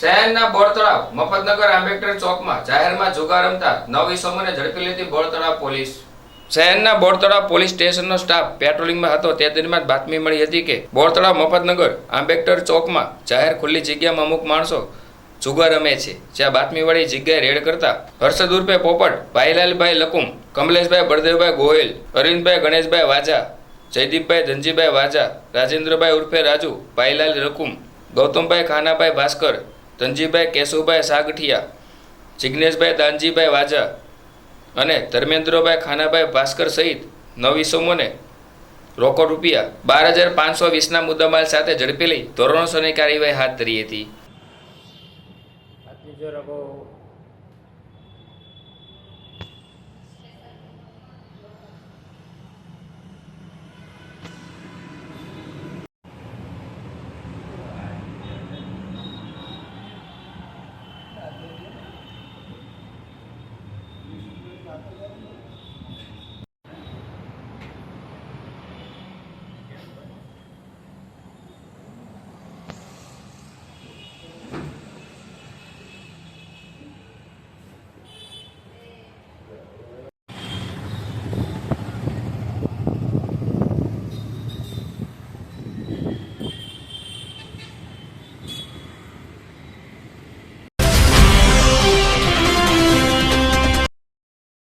શહેરના બોર તળાવ મફતનગર આંબેડકર ચોકમાં જાહેરમાં જુગાર રમતા નવ ઈસમોને ઝડપી લીધી બોર તળાવ પોલીસ. શહેરના બોરતળાવ પોલીસ સ્ટેશનનો સ્ટાફ પેટ્રોલિંગમાં હતો. તે દરમિયાન બાતમી મળી હતી કે બોરતળાવ મફતનગર આંબેડકર ચોકમાં જાહેર ખુલ્લી જગ્યામાં અમુક માણસો જુગાર રમે છે. જ્યાં બાતમીવાળી જગ્યાએ રેડ કરતા હર્ષદ ઉર્ફે પોપટ ભાઈલાલભાઈ લકુમ, કમલેશભાઈ બળદેવભાઈ ગોહિલ, અરવિંદભાઈ ગણેશભાઈ વાજા, જયદીપભાઈ ધનજીભાઈ વાજા, રાજેન્દ્રભાઈ ઉર્ફે રાજુ ભાઈલાલ રકુમ, ગૌતમભાઈ ખાનાભાઈ ભાસ્કર ધનજીભાઈ કેશુભાઈ સાગઠિયા જિજ્ઞેશભાઈ દાનજીભાઈ વાજા અને ધર્મેન્દ્રભાઈ ખાનાભાઈ ભાસ્કર સહિત નવ ઈસમોને રોકડ રૂપિયા બાર હજાર પાંચસો વીસના મુદ્દામાલ સાથે ઝડપી લઈ ધોરણસોની કાર્યવાહી હાથ ધરી હતી.